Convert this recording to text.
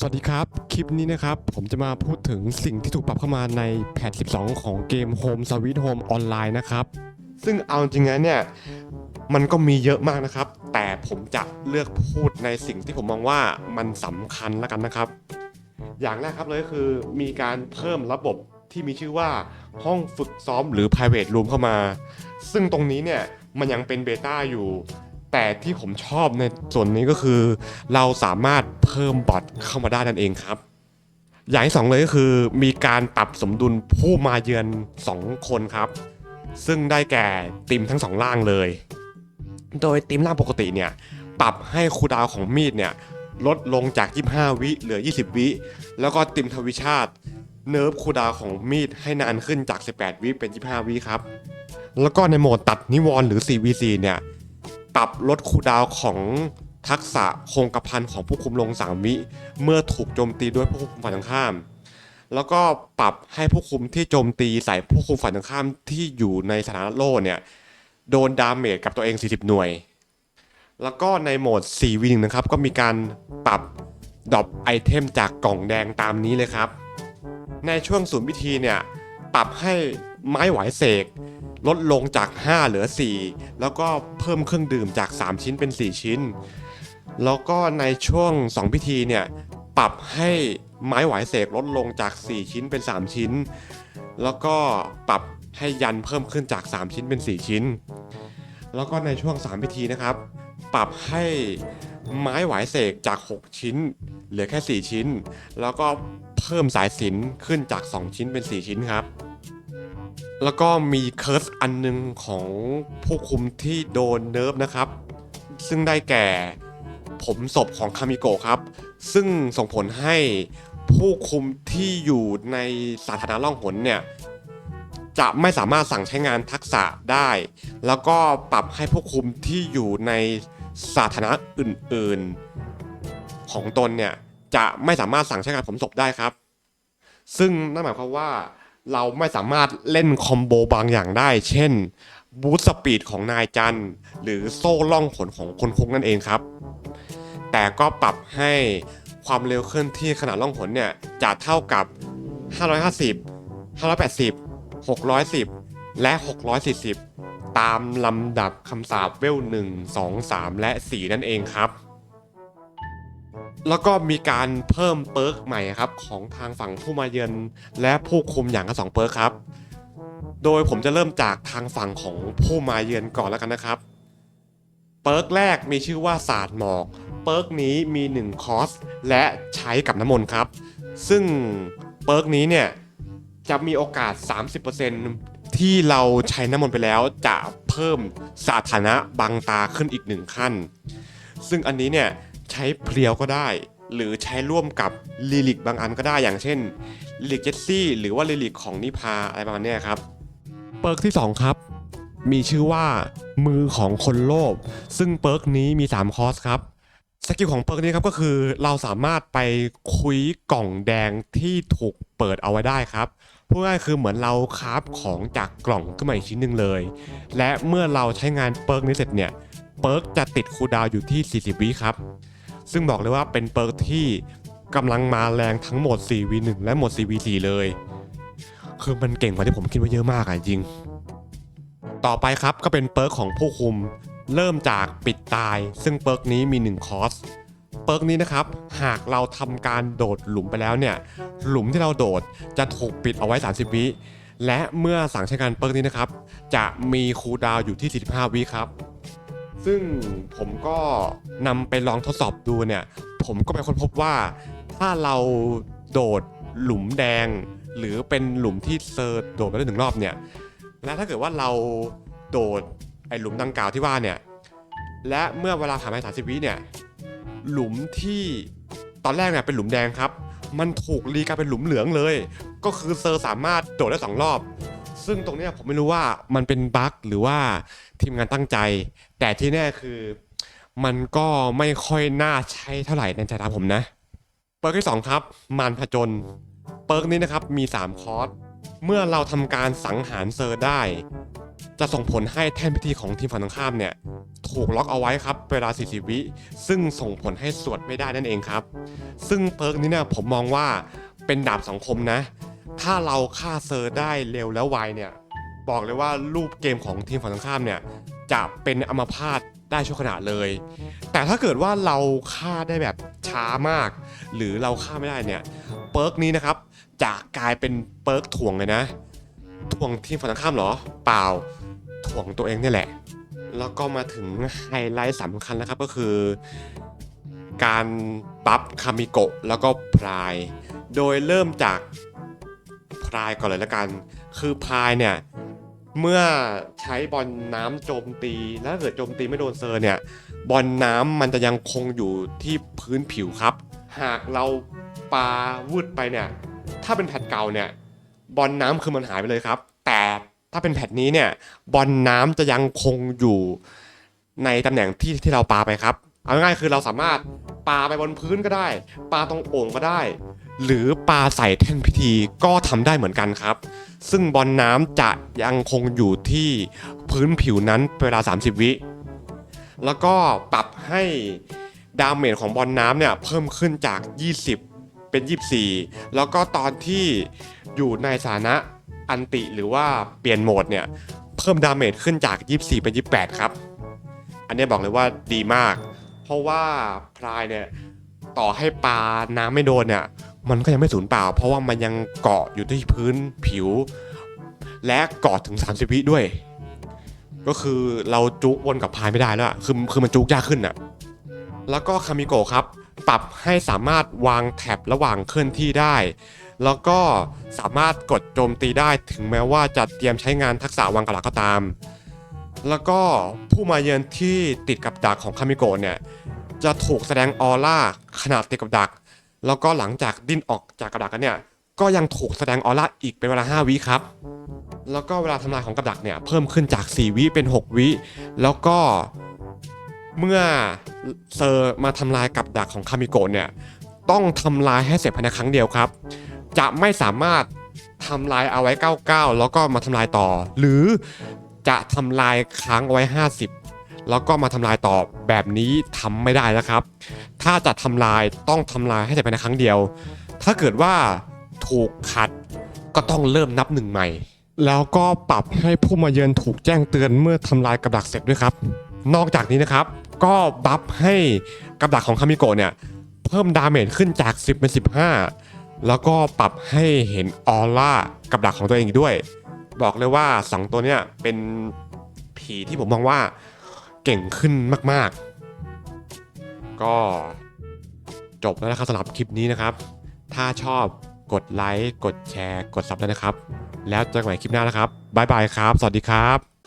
สวัสดีครับ คลิปนี้นะครับ ผมจะมาพูดถึงสิ่งที่ถูกปรับเข้ามาในแพท 12 ของเกม Home Sweet Home ออนไลน์นะครับ ซึ่งเอาจริงๆนะเนี่ย มันก็มีเยอะมากนะครับ แต่ผมจะเลือกพูดในสิ่งที่ผมมองว่ามันสำคัญแล้วกันนะครับ อย่างแรกครับเลยก็คือมีการเพิ่มระบบที่มีชื่อว่าห้องฝึกซ้อมหรือ private room เข้ามา ซึ่งตรงนี้เนี่ยมันยังเป็นเบต้าอยู่ แต่ที่ผมชอบในส่วนนี้ก็คือ เราสามารถเพิ่มบอทเข้ามาได้นั่นเองครับ อย่างที่สองเลยก็คือ มีการปรับสมดุลผู้มาเยือน 2 คนครับ ซึ่งได้แก่ติมทั้งสองล่างเลย โดยติมล่างปกติเนี่ยปรับให้คูดาวของมีดเนี่ยลดลงจาก 25 วิเหลือ 20 วิ แล้วก็ติมทวิชาติ เนิร์ฟคูดาวของมีดให้นานขึ้นจาก 18 วิเป็น 25 วิครับ แล้วก็ในโหมดตัดนิวรณ์หรือ 4v4 เนี่ย ปรับลดคูดาวของทักษะคงกระพันของผู้คุมลง 3 วิ เมื่อถูกโจมตีด้วยผู้คุมฝ่ายตรงข้าม แล้วก็ปรับให้ผู้คุมที่โจมตีใส่ผู้คุมฝ่ายตรงข้ามที่อยู่ในสถานะโล่เนี่ยโดนดาเมจกับตัวเอง 40 หน่วย แล้วก็ในโหมด 4v1 นะครับ ก็มีการปรับดรอปไอเทมจากกล่องแดงตามนี้เลยครับ ในช่วงศูนย์พิธีเนี่ย ปรับให้ไม้ไหวเสก ลดลงจาก 5 เหลือ 4 แล้วก็เพิ่มเครื่องดื่มจาก 3 ชิ้นเป็น 4 ชิ้น แล้วก็ในช่วง 2 พิธีเนี่ยปรับให้ไม้ไหวเสกลดลงจาก 4 ชิ้นเป็น 3 ชิ้น แล้วก็ปรับให้ยันเพิ่มขึ้นจาก 3 ชิ้นเป็น 4 ชิ้น แล้วก็ในช่วง 3 พิธีนะครับ ปรับให้ไม้ไหวเสกจาก 6 ชิ้น เหลือแค่ 4 ชิ้น แล้วก็เพิ่มสายสินขึ้นจาก 2 ชิ้นเป็น 4 ชิ้นครับ แล้วก็มีเคิร์สอันหนึ่งของผู้คุมที่โดนเนิร์ฟนะครับ ซึ่งได้แก่ผมศพของคามิโกะครับ ซึ่งส่งผลให้ผู้คุมที่อยู่ในสาธารณล่องหนเนี่ยจะไม่สามารถสั่งใช้งานทักษะได้ แล้วก็ปรับให้ผู้คุมที่อยู่ในสาธารณะอื่นๆ ของตนเนี่ยจะไม่สามารถสั่งใช้งานผมศพได้ครับ ซึ่งนั่นหมายความว่า เราไม่สามารถเล่นคอมโบบางอย่างได้ เช่น บูสต์สปีดของนายจัน หรือโซ่ล่องหนของคนคุกนั่นเองครับ แต่ก็ปรับให้ความเร็วเคลื่อนที่ขนาดล่องหนเนี่ยจะเท่ากับ 550 580 610 และ 640 ตามลำดับคำสาปเวล 1 2 3 และ 4 นั่นเองครับ แล้วก็มีการเพิ่มเปิร์กใหม่ครับของทางฝั่งผู้มาเยือนและผู้คุมอย่างละสองเปิร์กครับ โดยผมจะเริ่มจากทางฝั่งของผู้มาเยือนก่อนแล้วกันนะครับเปิร์กแรกมีชื่อว่าศาสตร์หมอกเปิร์กนี้มี1คอสและใช้กับน้ำมนต์ครับ ซึ่งเปิร์กนี้เนี่ยจะมีโอกาส 30%ที่เราใช้น้ำมนต์ไปแล้วจะเพิ่มสถานะบังตาขึ้นอีกหนึ่งขั้น ซึ่งอันนี้เนี่ย ช้เพียวก็ได้ หรือใช้ร่วมกับลิลิกบางอันก็ได้อย่างเช่นลิลิกเจสซี่หรือว่าลิลิกของนิพาอะไรประมาณนี้ครับเปิร์กที่ 2 ครับ มีชื่อว่ามือของคนโลภซึ่งเปิร์กนี้มี 3 คอสครับสกิลของเปิร์กนี้ครับก็คือเราสามารถไปคุยกล่องแดงที่ถูกเปิดเอาไว้ได้ครับพูดง่ายคือเหมือนเราคราฟของจากกล่องขึ้นมาอีกชิ้นหนึ่งเลย และเมื่อเราใช้งานเปิร์กนี้เสร็จเนี่ยเปิร์กจะติดคูดาวอยู่ที่ 40 วิครับ ซึ่งบอกเลยว่าเป็นเปิร์กที่กำลังมาแรงทั้งหมด 4v1 และหมด 4v4 เลย คือมันเก่งกว่าที่ผมคิดไว้เยอะมากอะจริง ต่อไปครับก็เป็นเปิร์กของผู้คุม เริ่มจากปิดตาย ซึ่งเปิร์กนี้มี 1 คอสเปิร์กนี้นะครับ หากเราทำการโดดหลุมไปแล้วเนี่ย หลุมที่เราโดดจะถูกปิดเอาไว้ 30 วิและเมื่อสั่งใช้งานเปิร์กนี้นะครับ จะมีคูลดาวอยู่ที่ 45 วิครับ ซึ่งผมก็นำไปลองทดสอบดูเนี่ย ผมก็ไปค้นพบว่า ถ้าเราโดดหลุมแดง หรือเป็นหลุมที่เซอร์โดดไปได้หนึ่งรอบเนี่ย และถ้าเกิดว่าเราโดดไอหลุมดังกล่าวที่ว่าเนี่ย และเมื่อเวลาผ่านไป30วิเนี่ย หลุมที่ตอนแรกเนี่ยเป็นหลุมแดงครับ มันถูกรีกลายเป็นหลุมเหลืองเลย ก็คือเซอร์สามารถโดดได้สองรอบ ซึ่งตรงเนี้ยผมไม่รู้ว่ามันเป็นบั๊กหรือว่าทีมงานตั้งใจ แต่ที่แน่คือมันก็ไม่ค่อยน่าใช้เท่าไหร่ในสายตาผมนะ เปิร์กที่ 2 ครับ มารผจญเปิร์กนี้นะครับมี 3 คอร์ส เมื่อเราทำการสังหารเซอร์ได้ จะส่งผลให้แท่นพิธีของทีมฝั่งตรงข้ามเนี่ย ถูกล็อกเอาไว้ครับเวลา 40 วิ ซึ่งส่งผลให้สวดไม่ได้นั่นเองครับ ซึ่งเพิร์กนี้เนี่ยผมมองว่าเป็นดาบสังคมนะ ถ้าเราฆ่าเซอร์ได้เร็วแล้วไวเนี่ยบอกเลยว่ารูปเกมของทีมฝั่งตรงข้ามเนี่ยจะเป็นอมพาตได้ชั่วขณะเลย แต่ถ้าเกิดว่าเราฆ่าได้แบบช้ามาก หรือเราฆ่าไม่ได้เนี่ยเปิร์กนี้นะครับจะกลายเป็นเปิร์กถ่วงเลยนะถ่วงทีมฝั่งตรงข้ามเหรอ เปล่าถ่วงตัวเองนี่แหละ แล้วก็มาถึงไฮไลท์สำคัญนะครับก็คือ การบัฟคามิโกะแล้วก็พราย โดยเริ่มจาก พรายก่อนเลยละกัน คือพรายเนี่ยเมื่อใช้บอลน้ำโจมตีแล้วเกิดโจมตีไม่โดนเซอร์เนี่ยบอลน้ำมันจะยังคงอยู่ที่พื้นผิวครับ หากเราปาวุดไปเนี่ยถ้าเป็นแพทเก่าเนี่ยบอลน้ำคือมันหายไปเลยครับ แต่ถ้าเป็นแพทนี้เนี่ยบอลน้ำจะยังคงอยู่ในตำแหน่งที่ที่เราปาไปครับ เอาง่ายๆคือเราสามารถปาไปบนพื้นก็ได้ ปาตรงโอ่งก็ได้ หรือปาใส่แท่นพิธีก็ทำได้เหมือนกันครับ ซึ่งบอลน้ำจะยังคงอยู่ที่พื้นผิวนั้นเวลา 30 วิ แล้วก็ปรับให้ดาเมจของบอลน้ำเนี่ยเพิ่มขึ้นจาก 20 เป็น 24 แล้วก็ตอนที่อยู่ในสถานะอันติหรือว่าเปลี่ยนโหมดเนี่ยเพิ่มดาเมจขึ้นจาก 24 เป็น 28 ครับ อันนี้บอกเลยว่าดีมาก เพราะว่าพรายเนี่ยต่อให้ปลาน้ำไม่โดนเนี่ย มันก็ยังไม่สูญเปล่า เพราะว่ามันยังเกาะอยู่ที่พื้นผิว และเกาะถึง 30 วิด้วย ก็คือเราจุกวนกับพายไม่ได้แล้วคือคือมันจุกยากขึ้นอะแล้วก็คามิโกะครับ ปรับให้สามารถวางแท็บระหว่างเคลื่อนที่ได้ แล้วก็สามารถกดโจมตีได้ถึงแม้ว่าจะเตรียมใช้งานทักษะวางกระหลักก็ตาม แล้วก็ผู้มาเยือนที่ติดกับดักของคามิโกะเนี่ยจะถูกแสดงออร่าขนาดติดกับดัก แล้วก็หลังจากดิ้นออกจากกับดักกันเนี่ยก็ยังถูกแสดงออร่าอีกเป็นเวลา 5 วิครับ แล้วก็เวลาทำลายของกับดักเนี่ยเพิ่มขึ้นจาก 4 วิเป็น 6 วิ แล้วก็เมื่อเซอร์มาทำลายกับดักของคามิโกะเนี่ยต้องทำลายให้เสร็จภายในครั้งเดียวครับ จะไม่สามารถทำลายเอาไว้ 99 แล้วก็มาทำลายต่อ หรือจะทำลายค้างเอาไว้ 50 แล้วก็มาทำลายต่อแบบนี้ทำไม่ได้นะครับ ถ้าจะทำลายต้องทำลายให้เสร็จภายในครั้งเดียว ถ้าเกิดว่าถูกขัดก็ต้องเริ่มนับหนึ่งใหม่ แล้วก็ปรับให้ผู้มาเยือนถูกแจ้งเตือนเมื่อทำลายกับดักเสร็จด้วยครับ นอกจากนี้นะครับ ก็บัฟให้กับดักของคามิโกะเนี่ยเพิ่มดาเมจขึ้นจาก 10 เป็น 15 แล้วก็ปรับให้เห็นออร่ากับดักของตัวเองอีกด้วย บอกเลยว่าสองตัวเนี่ยเป็นผีที่ผมมองว่า เก่งขึ้นมาก ๆ ก็จบแล้วนะครับสำหรับคลิปนี้นะครับ ถ้าชอบกดไลค์ กดแชร์ กดซับด้วยนะครับ แล้วเจอกันใหม่คลิปหน้านะครับ บ๊ายบายครับ สวัสดีครับ